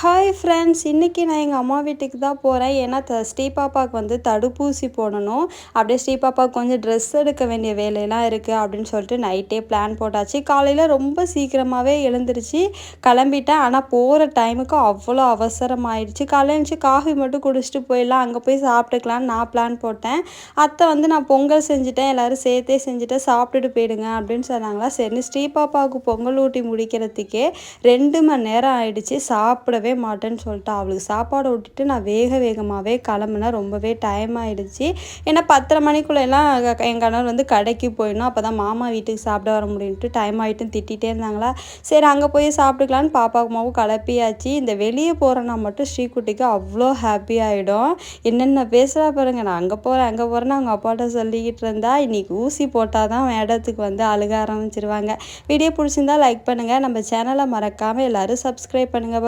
Hi friends இன்றைக்கி நான் எங்கள் அம்மா வீட்டுக்கு தான் போகிறேன் ஏன்னா த ஸ்ரீ பாப்பாவுக்கு வந்து தடுப்பூசி போடணும். அப்படியே ஸ்ரீ பாப்பாவுக்கு கொஞ்சம் ட்ரெஸ் எடுக்க வேண்டிய வேலையெல்லாம் இருக்குது அப்படின்னு சொல்லிட்டு நைட்டே பிளான் போட்டாச்சு. காலையில் ரொம்ப சீக்கிரமாகவே எழுந்துருச்சு கிளம்பிட்டேன். ஆனால் போகிற டைமுக்கு அவ்வளோ அவசரம் ஆயிடுச்சு காலையில் காஃபி மட்டும் குடிச்சிட்டு போயிடலாம் அங்கே போய் சாப்பிட்டுக்கலான்னு நான் பிளான் போட்டேன். அத்தை வந்து நான் பொங்கல் செஞ்சுட்டேன் எல்லோரும் சேர்த்தே செஞ்சுட்டேன் சாப்பிட்டுட்டு போயிடுங்க அப்படின்னு சொன்னாங்களா. சரி ஸ்ரீ பாப்பாவுக்கு பொங்கல் ஊட்டி முடிக்கிறதுக்கே ரெண்டு மணி நேரம் ஆயிடுச்சு சாப்பிட சாப்பிடவே மாட்டேன்னு சொல்லிட்டு. அவளுக்கு சாப்பாடு விட்டுட்டு நான் வேக வேகமாகவே கிளம்புனேன் ரொம்பவே டைம் ஆகிடுச்சு ஏன்னா பத்தரை மணிக்குள்ளெல்லாம் என் கணவர் வந்து கடைக்கு போயிடணும். அப்போ தான் மாமா வீட்டுக்கு சாப்பிட வர முடியும்ட்டு டைம் ஆகிட்டுன்னு திட்டிகிட்டே இருந்தாங்களா. சரி அங்கே போய் சாப்பிட்டுக்கலான்னு பாப்பாவுமாவும் கிளப்பியாச்சு இந்த வெளியே போகிறேன்னா மட்டும் ஸ்ரீகுட்டிக்கு அவ்வளோ ஹாப்பி ஆகிடும் என்னென்ன பேசுகிறா பாருங்க. நான் அங்கே போகிறேன் அங்கே போகிறேன்னு அவங்க அப்பாட்ட சொல்லிக்கிட்டு இருந்தா இன்றைக்கி ஊசி போட்டால் தான் இடத்துக்கு வந்து அழுக ஆரம்பிச்சிருவாங்க. வீடியோ பிடிச்சிருந்தா லைக் பண்ணுங்கள் நம்ம சேனலை மறக்காமல் எல்லோரும் சப்ஸ்கிரைப் பண்ணுங்கள்